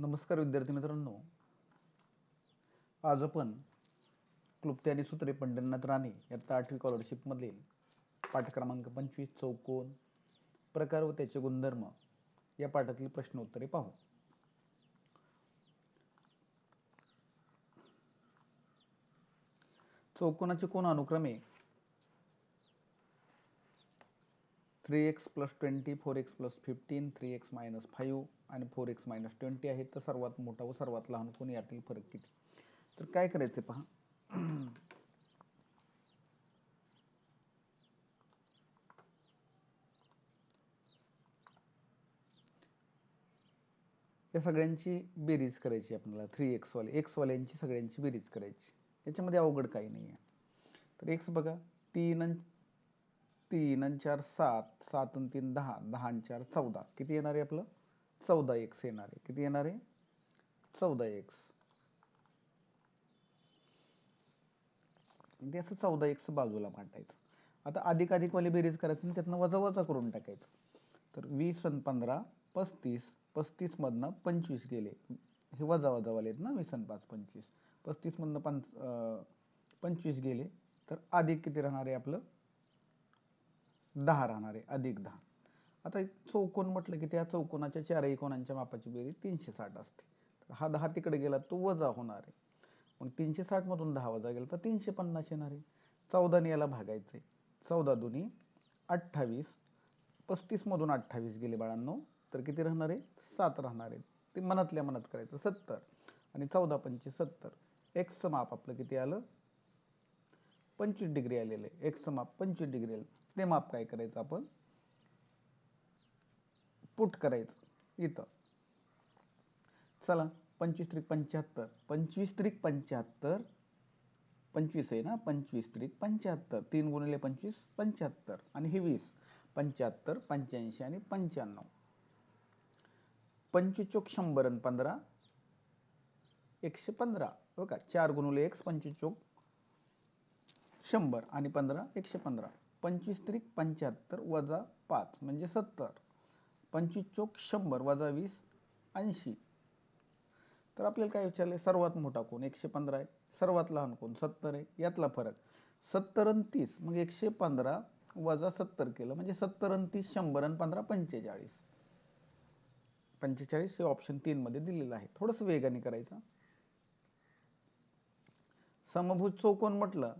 नमस्कार विद्यार्थी मित्रांनो. आज आपण क्लुप्ती आणि सूत्रे पंढरीनाथ राणे यात आठवी स्कॉलरशिपमधील पाठ क्रमांक पंचवीस चौकोन प्रकार व त्याचे गुणधर्म या पाठातील प्रश्न उत्तरे पाहू. चौकोनाचे कोण अनुक्रमे three x plus twenty four x plus fifteen three x minus five आणि फोर एक्स मायनस ट्वेंटी आहे तर सर्वात मोठा व सर्वात लहान कोण यातील फरक किती? तर काय करायचे पहा? या सगळ्यांची बेरीज करायची आपल्याला थ्री एक्सवाले एक्सवाल्यांची सगळ्यांची बेरीज करायची. याच्यामध्ये अवघड काही नाही आहे. तर एक्स बघा तीन तीन आणि चार सात सात आणि तीन दहा दहा आणि चार चौदा. किती येणार आहे आपलं? चौदा एक्स येणार आहे. किती येणार आहे? चौदा एक्स ते म्हणजे असं चौदा एक्स बाजूला मांडायचं. आता अधिक अधिक वाली बेरीज करायची आणि त्यातनं वजा वजा करून टाकायचं. तर वीस आणि पंधरा पस्तीस पस्तीस मधनं पंचवीस गेले. हे वजा वजावाले आहेत ना वीस आणि पाच पंचवीस. पस्तीस मधनं पंच पंचवीस गेले. तर अधिक किती राहणार आहे आपलं? दहा राहणार आहे. अधिक दहा. आता चौकोन म्हटलं की त्या चौकोनाच्या चारही कोणांच्या मापाची बेरीज तीनशे साठ असते. तर हा दहा तिकडे गेला तो वजा होणार आहे. मग तीनशे साठमधून दहा वजा गेला तर तीनशे पन्नास येणार आहे. चौदाने याला भागायचं आहे चौदा दोन्ही अठ्ठावीस पस्तीसमधून अठ्ठावीस गेले बाळांनो तर किती राहणार आहे? सात राहणार आहे. ते मनातल्या मनात करायचं सत्तर. आणि चौदा पंचे सत्तर. एक्सचं माप आपलं किती आलं? पंचवीस डिग्री आलेलं आहे. एक्सचं माप पंचवीस डिग्री आलं. ते माप काय करायचं आपण? पुट करायचं. इथं. चला पंचवीस त्रिक पंच्याहत्तर. पंचवीस त्रिक पंच्याहत्तर. पंचवीस आहे ना? पंचवीस त्रिक पंच्याहत्तर. तीन गुणिले पंचवीस पंच्याहत्तर. आणि हे वीस. पंच्याहत्तर पंच्याऐंशी आणि पंच्याण्णव. पंचवीस शंभर आणि पंधरा. एकशे पंधरा. हो बघा चार गुणुले एक्स पंचवीस शंभर. आणि पंधरा एकशे पंधरा. पंचवीस त्रिक पंच्याहत्तर वजा पाच म्हणजे सत्तर. पंचवीस चोक शंभर वजा वीस ऐंशी. तर आपल्याला काय विचारले सर्वात मोठा कोण? एकशे पंधरा आहे. सर्वात लहान कोण? सत्तर आहे. यातला फरक. सत्तर आणि तीस मग एकशे पंधरा वजा सत्तर केलं म्हणजे सत्तर आणि तीस शंभर आणि पंधरा पंचेचाळीस. पंचेचाळीस हे ऑप्शन तीन मध्ये दिलेलं आहे. थोडंसं वेगाने करायचं. समभुज चौकोन म्हटलं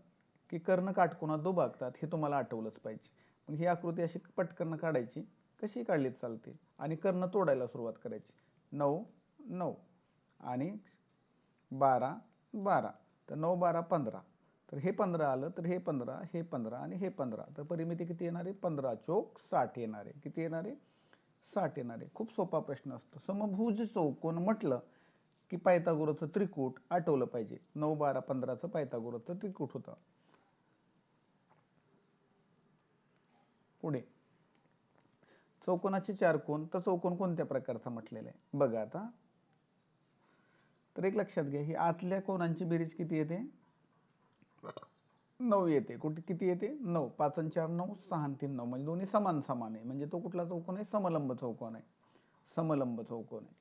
की कर्ण काटकोनात दुभागतात हे तुम्हाला आठवलंच पाहिजे. मग ही आकृती अशी पटकन काढायची. कशी काढली चालते आणि कर्ण तोडायला सुरुवात करायची. नऊ नऊ. आणि बारा बारा. तर नऊ बारा पंधरा. तर हे पंधरा आलं तर हे पंधरा हे पंधरा आणि हे पंधरा. तर परिमिती किती येणार? आहे पंधरा चौक साठ येणार. आहे किती येणार? आहे साठ येणार. आहे खूप सोपा प्रश्न असतो. समभुज चौकोन म्हटलं की पायथागोरचं त्रिकूट आठवलं पाहिजे. नऊ बारा पंधराचं पायथागोरचं त्रिकूट होतं. पुढे. चौकोनाचे चार कोण तर चौकोन कोणत्या प्रकारचा म्हटलेला आहे? बघा आता. तर एक लक्षात घ्या ही आतल्या कोणांची बेरीज किती येते? नऊ येते. कुठे किती येते? नऊ. पाच आणि चार नऊ सहा आणि तीन नऊ. म्हणजे दोन्ही समान समान आहे. म्हणजे तो कुठला चौकोन आहे? समलंब चौकोन आहे. समलंब चौकोन आहे.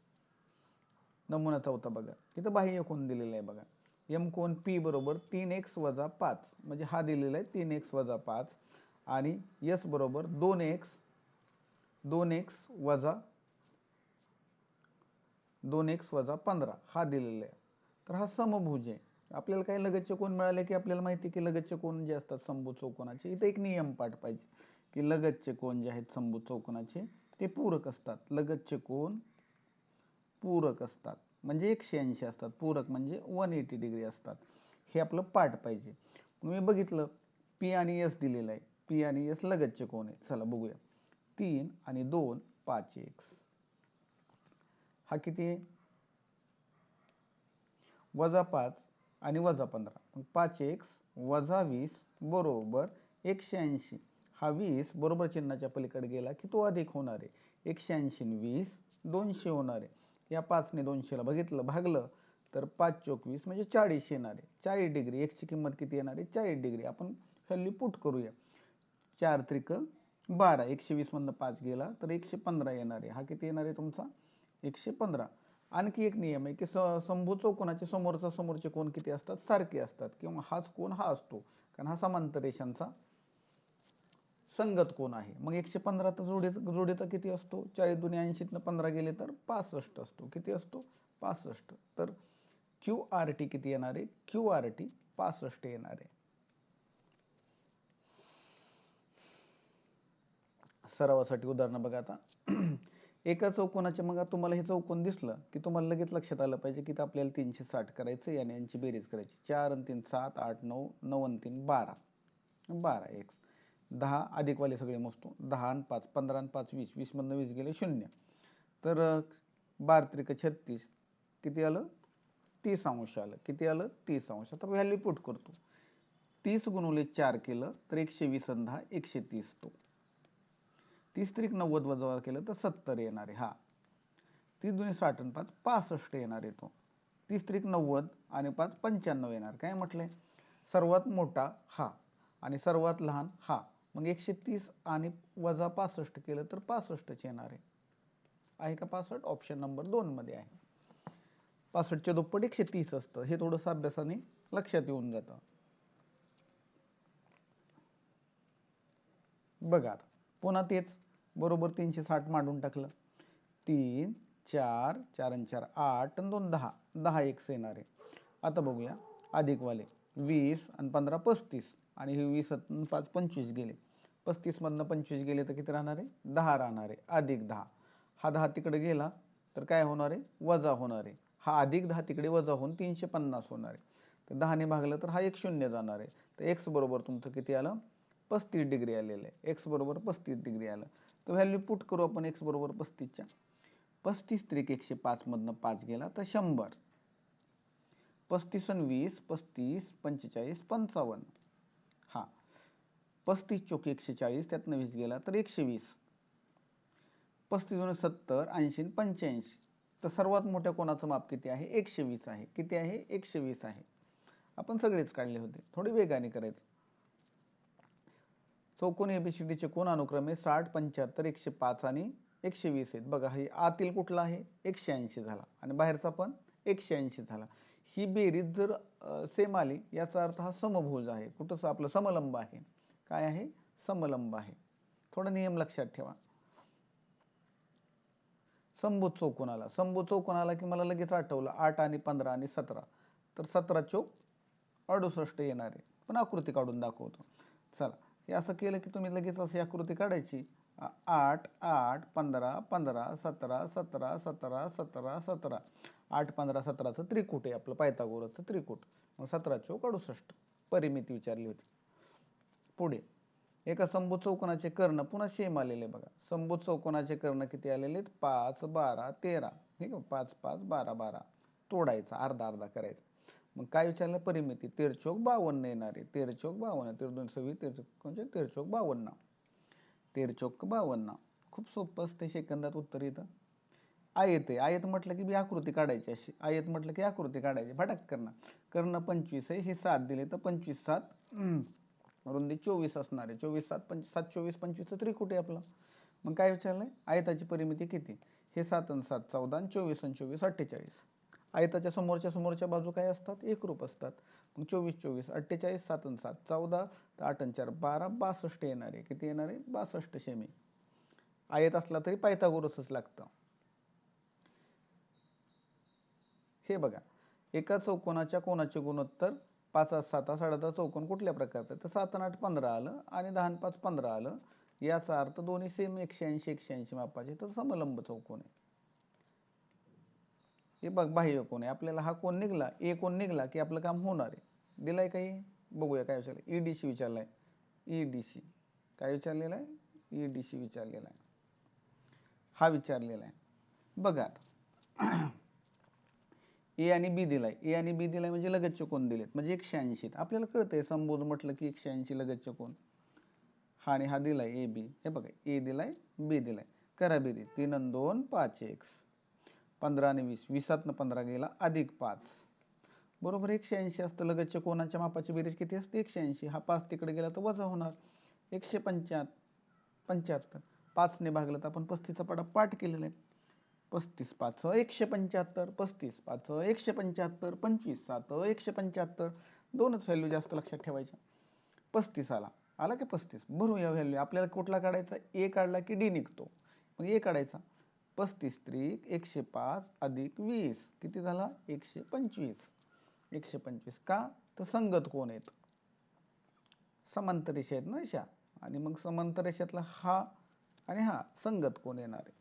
नमुना चौथा बघा. तिथं बाह्य कोण दिलेला आहे बघा. एम कोण पी बरोबर तीन एक्स वजा पाच. म्हणजे हा दिलेला आहे तीन एक्स वजा पाच. आणि यस बरोबर दोन एक्स दोन एक्स वजा दोन एक्स वजा पंधरा हा दिलेला आहे. तर हा समभुज आहे. आपल्याला काही लगतचे कोण मिळाले की आपल्याला माहिती की लगतचे कोण जे असतात संभू चौकोनाचे? इथे एक नियम पाठ पाहिजे की लगतचे कोण जे आहेत संभू चौकोनाचे ते पूरक असतात. लगतचे कोण पूरक असतात. म्हणजे एकशे ऐंशी असतात. पूरक म्हणजे वन एटी डिग्री असतात. हे आपलं पाठ पाहिजे. मी बघितलं पी आणि एस दिलेलं आहे. पी आणि एस लगतचे कोण आहेत? चला बघूया. तीन आणि दोन पाच एक्स हा किती? आहे वजा पाच आणि वजा पंधरा. मग पाच एक्स वजा वीस बरोबर एकशे ऐंशी. हा वीस बरोबर चिन्हाच्या पलीकडे गेला की तो अधिक होणार आहे. एकशे ऐंशी वीस दोनशे होणार आहे. या पाचने दोनशेला बघितलं भागलं तर पाच चोवीस म्हणजे चाळीस येणार आहे. चाळीस डिग्री एक्सची किंमत किती येणार आहे? चाळीस डिग्री. आपण व्हॅल्यू पुट करूया. चार त्रिक बारा एकशे वीस मधनं पाच गेला तर एकशे पंधरा येणार आहे. हा किती येणार आहे तुमचा? एकशे पंधरा आणखी एक नियम आहे की स चौकोनाचे समोरचा समोरचे कोण किती असतात? सारखे असतात. किंवा हाच कोण हा असतो. कारण हा समांतर रेषांचा संगत कोण आहे? मग एकशे पंधरा तर जोडी जोडीचा किती असतो? चाळीस दोन्ही ऐंशीतनं पंधरा गेले तर पासष्ट असतो. किती असतो? पासष्ट. तर क्यू आर टी किती येणार आहे? क्यू आर टी पासष्ट येणार आहे. सरावासाठी. उदाहरणं बघा आता. एका चौकोनाच्या मग तुम्हाला हे चौकोन दिसलं की तुम्हाला लगेच लक्षात आलं पाहिजे की आपल्याला तीनशे साठ करायचं आणि यांची बेरीज करायची. चार आणि तीन सात आठ नऊ नऊ आणि तीन बारा. बारा एक्स दहा अधिकवाले सगळे मोजतो. दहा आणि पाच पंधरा आणि पाच वीस. वीसमधनं वीस गेले शून्य. तर बारा त्रिक छत्तीस. किती आलं? तीस अंश आलं. किती आलं? तीस अंश. आता व्हॅल्यू पुट करतो. तीस गुणवले चार केलं तर एकशे वीस आणि दहा एकशे तीस तो. तीस त्रिक नव्वद वजा केलं तर सत्तर येणार आहे. हा. तीस दोन्ही साठ आणि पाच पासष्ट येणार आहे तो. तीस त्रिक नव्वद आणि पाच पंच्याण्णव येणार. काय म्हटले सर्वात मोठा हा आणि सर्वात लहान हा. मग एकशे तीस आणि वजा पासष्ट केलं तर पासष्टच येणार आहे. का पासष्ट? ऑप्शन नंबर दोन मध्ये आहे. पासष्टच्या दुप्पट एकशे तीस असतं. हे थोडंसं अभ्यासाने लक्षात येऊन जातं. बघा पुन्हा तेच. बरोबर तीनशे साठ मांडून टाकलं. तीन चार चार आणि चार आठ आणि दोन दहा. दहा एक येणार. आहे आता बघूया. अधिकवाले वीस आणि पंधरा पस्तीस. आणि हे वीस पाच पंचवीस गेले. पस्तीसमधनं पंचवीस गेले तर किती राहणार? आहे दहा राहणार. आहे अधिक दहा. हा दहा तिकडे गेला तर काय होणार? आहे वजा होणार. आहे हा अधिक दहा तिकडे वजा होऊन तीनशे पन्नास होणार. आहे तर दहाने भागलं तर हा एक शून्य जाणार. आहे तर एक्स बरोबर तुमचं किती आलं? पस्तीस डिग्री आलेलं आहे. एक्स बरोबर पस्तीस डिग्री आलं. तर व्हॅल्यू पुट करू आपण एक्स बरोबर पस्तीसच्या. पस्तीस त्रिक एकशे पाचमधनं पाच गेला तर शंभर. पस्तीस आणि वीस पस्तीस पंचेचाळीस पंचावन्न. हा. पस्तीस चोक एकशे चाळीस त्यातनं वीस गेला तर एकशे वीस. पस्तीस दोन सत्तर ऐंशी पंच्याऐंशी. तर सर्वात मोठ्या कोणाचं माप किती आहे? एकशे वीस आहे. किती आहे? एकशे वीस आहे. आपण सगळेच काढले होते. थोडी वेगाने करायचं. चौकोन एबीसीडीचे कोण अनुक्रमे साठ पंच्याहत्तर एकशे पाच आणि एकशे वीस आहेत. बघा हे आतील कुठला आहे? एकशे ऐंशी झाला. आणि बाहेरचा पण एकशे ऐंशी झाला. ही बेरीज जर सेम आली याचा अर्थ हा समभुज आहे. कुठंच आपलं समलंब आहे. काय आहे? समलंब आहे. थोडा नियम लक्षात ठेवा. संभूत चौकोन आला संभूत चौकोन आला की मला लगेच आठवलं आठ आणि पंधरा आणि सतरा. तर सतरा चौक अडुसष्ट येणार. आहे पण आकृती काढून दाखवतो. चला. हे असं केलं की तुम्ही लगेच अशी आकृती काढायची. आठ आठ पंधरा पंधरा सतरा सतरा सतरा सतरा सतरा. आठ पंधरा सतराचं त्रिकूट आहे आपलं पायथागोरसचं त्रिकूट. मग सतरा चौक अडुसष्ट. परिमिती विचारली होती. पुढे. एका संभूत चौकोनाचे कर्ण पुन्हा सेम आलेले बघा. संभूत चौकोनाचे कर्ण किती आलेले आहेत? पाच बारा तेरा. ठीक आहे? पाच पाच बारा बारा. तोडायचा अर्धा अर्धा करायचा. मग काय विचारलं? परिमिती. तेरचोक बावन्न येणार आहे. तेरचोक बावन्न तेर दोन सव्वीस तेरचोक म्हणजे तेरचोक बावन्न. तेरचोक बावन्न. खूप सोपं असते सेकंदात उत्तर येतं आयत आहे. आयत म्हटलं की बी आकृती काढायची अशी. आयत म्हटलं की आकृती काढायची. भटक कर्ण. कर्ण पंचवीस आहे. हे सात दिले तर पंचवीस सात. रुंदी चोवीस असणार आहे. चोवीस सात पंच सात चोवीस पंचवीसचं त्रिकुट आहे आपलं. मग काय विचारलंय? आयताची परिमिती किती? हे सात आणि सात चौदा आणि चोवीस आणि चोवीस अठ्ठेचाळीस. आयताच्या समोरच्या समोरच्या बाजू काय असतात? एकरूप असतात. मग चोवीस चोवीस अठ्ठेचाळीस सात आणि सात. चौदा तर आठ आणि चार. बारा बासष्ट येणार. आहे किती येणार? आहे बासष्ट सेमी. आयत असला तरी पायथागोरसच लागतं. हे बघा. एका चौकोनाच्या कोणाचे गुणोत्तर पाच सात साडे दहा चौकोन कुठल्या प्रकारचं तर सात आणि आठ पंधरा आलं आणि दहा पाच पंधरा आलं. याचा अर्थ दोन्ही सेम एकशे ऐंशी एकशे ऐंशी मापाचे. तर समलंब चौकोन आहे. हे बघ बाह्य कोण आहे. आपल्याला हा कोण निघला ए कोण निघला की आपलं काम होणार आहे. दिलाय काही बघूया काय विचारलं ई डी सी विचारलाय. ई डी सी काय विचारलेलं आहे? ई डी सी विचारलेला आहे. हा विचारलेला आहे. बघा ए आणि बी दिलाय. ए आणि बी दिलाय म्हणजे लगतचे कोण दिलेत? म्हणजे एकशे ऐंशी आपल्याला कळतंय संबोध म्हटलं की एकशे ऐंशी लगतचे कोण? हा आणि हा दिलाय ए बी. हे बघा ए दिलाय बी दिलाय. करा बेरी तीन दोन पाच एक्स पंधरा आणि वीस वीसातनं पंधरा गेला अधिक पाच. बरोबर एकशे ऐंशी असतं. लगतच्या कोणाच्या मापाची बेरीज किती असते? एकशे ऐंशी. हा पाच तिकडे गेला तर वजा होणार. एकशे पंच्याहत्तर पंच्याहत्तर. पाचने भागलं तर आपण पस्तीसचा पडा पाठ केलेला आहे. पस्तीस पाच. एकशे पंच्याहत्तर पस्तीस पाच. एकशे पंच्याहत्तर पंचवीस सात. एकशे पंच्याहत्तर. दोनच व्हॅल्यू जास्त लक्षात ठेवायच्या. पस्तीस आला. आला की पस्तीस. भरूया व्हॅल्यू आपल्याला कुठला काढायचा? ए काढला की डी निघतो. मग ए काढायचा. पस्तीस त्रिक एकशे पाच अधिक वीस. किती झाला? एकशे पंचवीस. एकशे पंचवीस का? तर संगत कोण आहेत? समांतर रेषा आहेत ना अशा? आणि मग समांतर रेषेतला हा आणि हा. संगत कोण येणार आहे?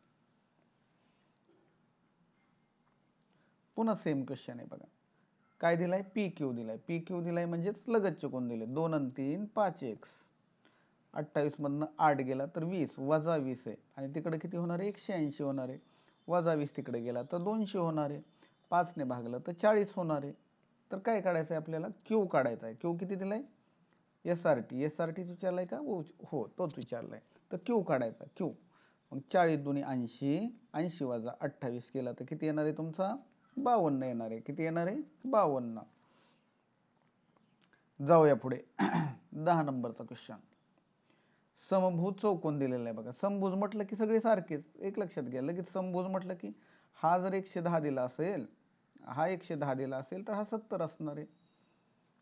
पुन्हा सेम क्वेश्चन आहे बघा. काय दिलाय? पी क्यू दिलाय. पी क्यू दिलाय म्हणजेच लगतचे कोण दिले? दोन आणि तीन पाच एक्स अठ्ठावीसमधनं आठ गेला तर वीस वजा वीस आहे. आणि तिकडे किती होणार आहे? एकशे ऐंशी होणार आहे. वजा वीस तिकडे गेला तर दोनशे होणार आहे. पाचने भागलं तर चाळीस होणार आहे. तर काय काढायचं आहे आपल्याला? क्यू काढायचा आहे. क्यू किती दिलाय? S R T S R टीच विचारलाय का? हो हो तोच विचारलाय. तर क्यू काढायचा क्यू मग चाळीस दोन्ही ऐंशी ऐंशी वजा अठ्ठावीस केला तर किती येणार आहे तुमचा? बावन्न येणार आहे. किती येणार आहे? बावन्न. जाऊया पुढे. दहा नंबरचा क्वेश्चन समभुज चौकोन दिलेला आहे बघा. समभुज म्हटलं की सगळे सारखेच. एक लक्षात घ्या. लगेच समभुज म्हटलं की हा जर एकशे दहा दिला असेल हा एकशे दहा दिला असेल तर हा सत्तर असणार आहे.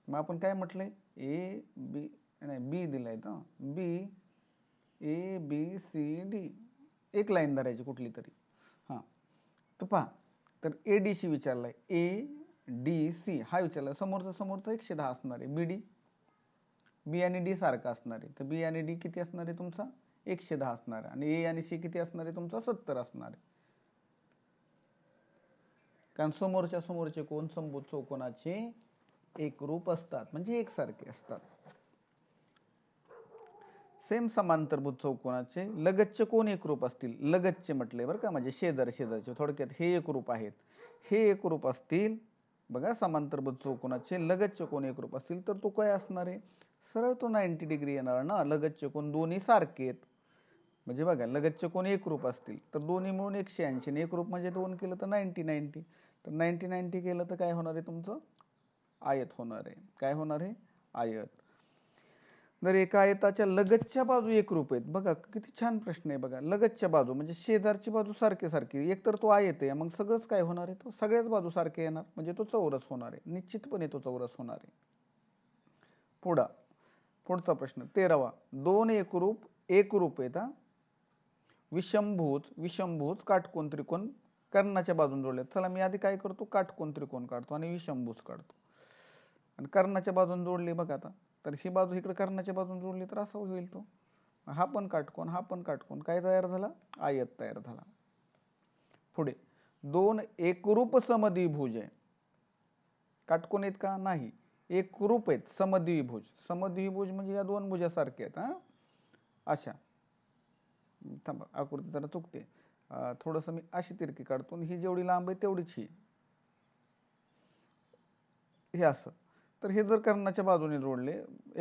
मग आपण काय म्हटलंय ए बी नाही बी दिलाय तर B A B C D. एक लाईन धरायची कुठली तरी. हां. तर पहा. तर A D C विचारलाय. A D C. हा विचारला. समोरचा समोरचा एकशे दहा असणार आहे. बी डी. बी आणि डी सारखा असणार आहे. तर बी आणि डी किती असणार आहे तुमचा? एकशे दहा असणार आहे. आणि ए आणि सी किती असणार आहे तुमचा? सत्तर असणार आहे. कारण समोरच्या समोरचे कोण? संभूत चौकोनाचे एकरूप असतात. म्हणजे एकसारखे असतात. सेम समांतरभूत चौकोनाचे लगतचे कोण एकरूप असतील? लगतचे म्हटले बरं का. म्हणजे शेजार शेजारचे. थोडक्यात हे एकरूप आहेत. हे एकरूप असतील. बघा समांतरभूत चौकोनाचे लगतचे कोण एकरूप असतील? तर तो काय असणार आहे? सरळ तो नाईन्टी डिग्री येणार ना लगतचे कोण दोन्ही सारखे आहेत. म्हणजे बघा लगतचे कोण एकरूप असतील तर दोन्ही मिळून एकशे ऐंशी आणि एकरूप म्हणजे दोन केलं तर नाईन्टी नाईन्टी तर नाईन्टी नाईन्टी केलं तर काय होणार आहे तुमचं? आयत होणार आहे. काय होणार आहे? आयत. जर एका आयताच्या लगतच्या बाजू एकरूप आहेत. बघा किती छान प्रश्न आहे बघा. लगतच्या बाजू म्हणजे शेजारची बाजू सारखी सारखी. एक तर तो आयत आहे मग सगळंच काय होणार आहे? तो सगळ्याच बाजू सारखे येणार. म्हणजे तो चौरस होणार आहे. निश्चितपणे तो चौरस होणार आहे. पुढा. पुढचा प्रश्न तेरावा. दोन एकरूप एकरूप आहेत हा विषमभूत विषमभुज काटकोन त्रिकोण कर्णाच्या बाजून जोडले. चला मी आधी काय करतो? काटकोन त्रिकोण काढतो आणि विषमभुज काढतो. आणि कर्णाच्या बाजून जोडली बघा आता. तर ही बाजू इकडे कर्णाच्या बाजून जोडली तर असं होईल तो. हा पण काटकोन हा पण काटकोन. काय तयार झाला? आयत तयार झाला. पुढे. दोन एकरूप समद्विभुज आहे काटकोन आहेत का? नाही. एक रूप आहेत समद्विभुज. समद्विभुज म्हणजे या दोन भुजासारखे आहेत हां? अशा. थांबा आकृती जरा चुकते. थोडंसं मी अशी तिरकी काढतो आणि ही जेवढी लांब आहे तेवढीच ही. हे असं. तर हे जर कर्णाच्या बाजूने जोडले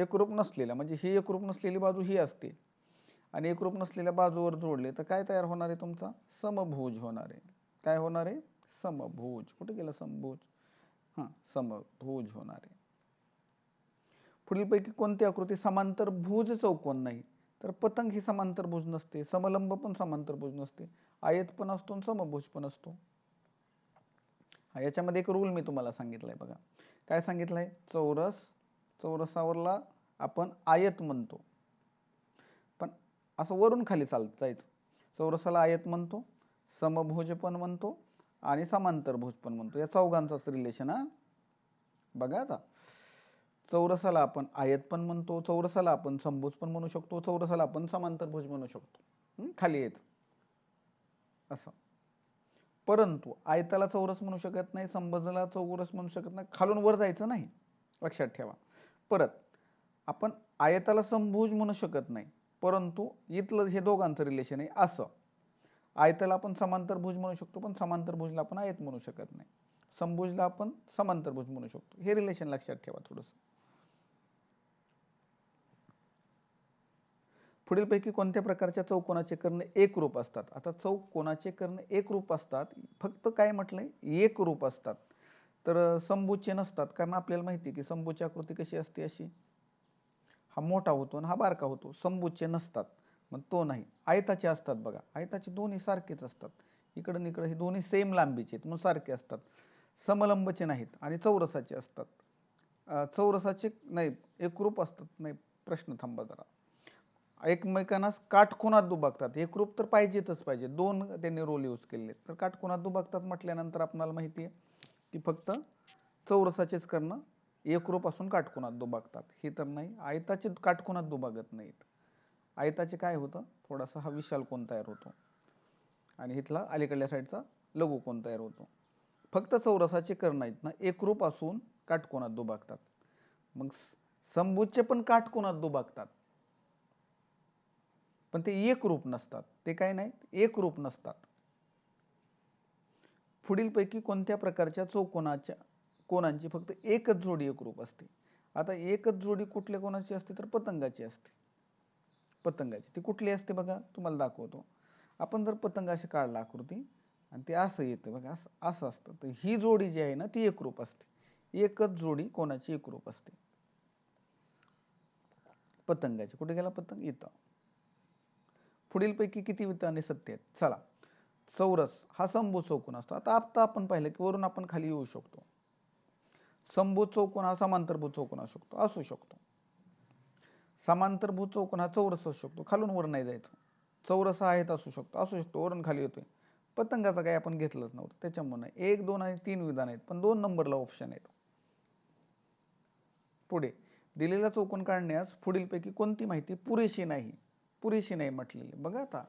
एकरूप नसलेल्या म्हणजे ही एकरूप नसलेली बाजू ही असते आणि एकरूप नसलेल्या बाजूवर जोडले तर काय तयार होणार आहे तुमचा? समभुज होणार आहे. काय होणार आहे? समभुज. कुठे गेला समभुज? हां समभुज होणार आहे. पुढीलपैकी कोणती आकृती? समांतर भुज चौकोन नाही. तर पतंग ही समांतर भुज नसते. समलंब पण समांतर भुज नसते. आयत पण असतो आणि समभुज पण असतो. हा याच्यामध्ये एक रूल मी तुम्हाला सांगितलाय बघा. काय सांगितलंय? चौरस चौरसावरला आपण आयत म्हणतो. पण असं वरून खाली चाल जायचं. चौरसाला आयत म्हणतो समभुज पण म्हणतो आणि समांतर भुज पण म्हणतो. या चौघांचाच रिलेशन हा? बघा आता. चौरसाला आपण आयत पण म्हणतो चौरसाला आपण संभुज पण म्हणू शकतो चौरसाला आपण समांतर भुज म्हणू शकतो. खाली येत. असं. परंतु आयताला चौरस म्हणू शकत नाही संभजला चौरस म्हणू शकत नाही खालून वर जायचं नाही. लक्षात ठेवा. परत आपण आयताला संभुज म्हणू शकत नाही परंतु इथलं हे दोघांचं रिलेशन आहे. असं. आयताला आपण समांतर भुज म्हणू शकतो पण समांतर भुजला आपण आयत म्हणू शकत नाही. संभुजला आपण समांतर भुज म्हणू शकतो. हे रिलेशन लक्षात ठेवा थोडंसं. पुढीलपैकी कोणत्या प्रकारच्या चौकोनाचे कर्ण एकरूप असतात? आता चौकोनाचे कर्ण एकरूप असतात? फक्त काय म्हटलंय? एकरूप असतात. तर संभूचे नसतात. कारण आपल्याला माहिती आहे की संभूची आकृती कशी असते अशी? हा मोठा होतो आणि हा बारका होतो. संभूचे नसतात. मग तो नाही. आयताचे असतात बघा. आयताचे दोन्ही सारखेच असतात. इकडं इकडं हे दोन्ही सेम लांबीचे आहेत. म्हणून सारखे असतात. समलंबचे नाहीत आणि चौरसाचे असतात. चौरसाचे नाही एकरूप असतात. नाही प्रश्न थांबा जरा. एकमेकांना काटकोनात दुभागतात एकरूप तर पाहिजेतच पाहिजे. दोन त्यांनी रोल यूज केले तर काटकोनात दुभागतात म्हटल्यानंतर आपणाला माहिती आहे की फक्त चौरसाचेच करणं एकरूप असून काटकोनात दुभागतात हे तर नाही. आयताचे काटकोनात दुभागत नाहीत. आयताचे काय होतं? थोडासा हा विशाल कोण तयार होतो? आणि इथला अलीकडल्या साईडचा लघु कोण तयार होतो? फक्त चौरसाचे कर्ण आहेत ना एकरूप असून काटकोनात दुभागतात मग समभुजचे पण काटकोनात दुभागतात पण ते एकरूप नसतात. ते काय नाहीत? एकरूप नसतात. पुढीलपैकी कोणत्या प्रकारच्या चौकोनाच्या कोणांची फक्त एकच जोडी एकरूप असते? आता एकच जोडी कुठल्या कोणाची असते? तर पतंगाची असते. पतंगाची. ती कुठली असते बघा? तुम्हाला दाखवतो. आपण जर पतंग अशी काढला आकृती आणि ते असं येतं बघा असं असं असतं. तर ही जोडी जी आहे ना ती एकरूप असते. एकच जोडी कोणाची एकरूप असते? पतंगाची. कुठे गेला पतंग? इथं. पुढीलपैकी किती विधाने सत्य आहेत? चला. चौरस हा संभू चौकोन असतो. आता आता आपण पाहिलं की वरून आपण खाली येऊ शकतो. संभू चौकोन हा समांतरभूत चौकोन असू शकतो. असू शकतो. समांतरभूत चौकोन हा चौरस असू शकतो. खालून वर नाही जायचं. चौरस हा आहेत असू शकतो. असू शकतो. वरून खाली येतोय. पतंगाचा काही आपण घेतलंच नव्हतं. त्याच्यामुळे एक दोन आणि तीन विधान आहेत. पण दोन नंबरला ऑप्शन आहेत. पुढे. दिलेला चौकोन काढण्यास पुढीलपैकी कोणती माहिती पुरेशी नाही? पुरेशी नाही म्हटलेली. बघा आता.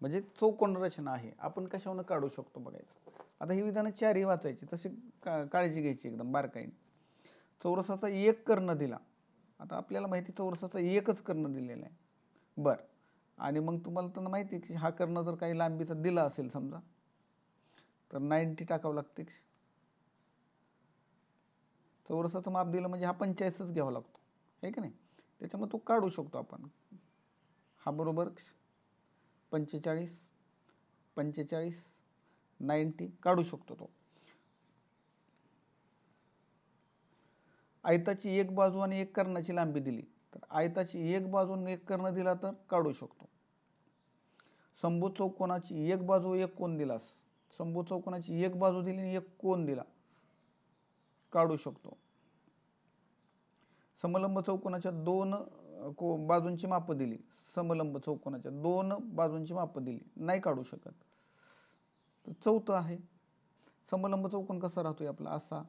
म्हणजे चौकोन रचना आहे? आपण कशावरून काढू शकतो बघायचं. आता ही विधानं चारही वाचायची तशी का काळजी घ्यायची एकदम बारकाईने. चौरसाचा एक कर्ण दिला. आता आपल्याला माहिती चौरसाचा एकच कर्ण दिलेला आहे. बरं. आणि मग तुम्हाला त्यांना माहिती आहे की हा कर्ण जर काही लांबीचा दिला असेल समजा तर नाईन्टी टाकावं लागते. चौरसाचं माप दिलं म्हणजे हा पंचायतच घ्यावा लागतो. आहे का नाही? त्याच्यामुळे तो काढू शकतो आपण. हा बरोबर पंचेचाळीस पंचेचाळीस नाईन्टी काढू शकतो तो. आयताची एक बाजू आणि एक कर्णाची लांबी दिली. तर आयताची एक बाजू आणि एक कर्ण दिला तर काढू शकतो. शंभू चौकोनाची एक बाजू एक कोण दिलास. शंभू चौकोनाची एक बाजू दिली आणि एक कोण दिला. काढू शकतो. समलंब चौकोनाच्या दोन को बाजूंची माप दिली. समलंब चौकोनाच्या दोन बाजूंची मापं दिली. नाही काढू शकत. तर चौथं आहे. समलंब चौकोन कसा राहतोय आपला? असा.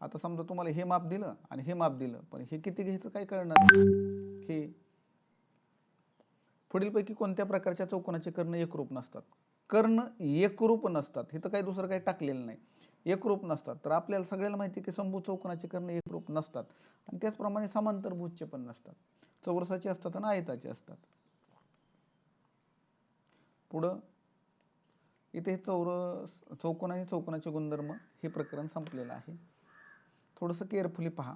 आता समजा तुम्हाला हे माप दिलं आणि हे माप दिलं पण हे किती घ्यायचं काय कळणार? हे. पुढीलपैकी कोणत्या प्रकारच्या चौकोनाचे कर्ण एकरूप नसतात? कर्ण एकरूप नसतात. हे तर काही दुसरं काही टाकलेलं नाही. एकरूप नसतात. तर आपल्याला सगळ्याला माहिती की शंभू चौकोनाचे कर्ण एकरूप नसतात. आणि त्याचप्रमाणे समांतरभुजचे पण नसतात. चौरसाचे असतात आणि आयताचे असतात. पुढं इथे हे चौरस चौकोन आणि चौकोनाचे गुणधर्म हे प्रकरण संपलेलं आहे. थोडंसं केअरफुली पहा.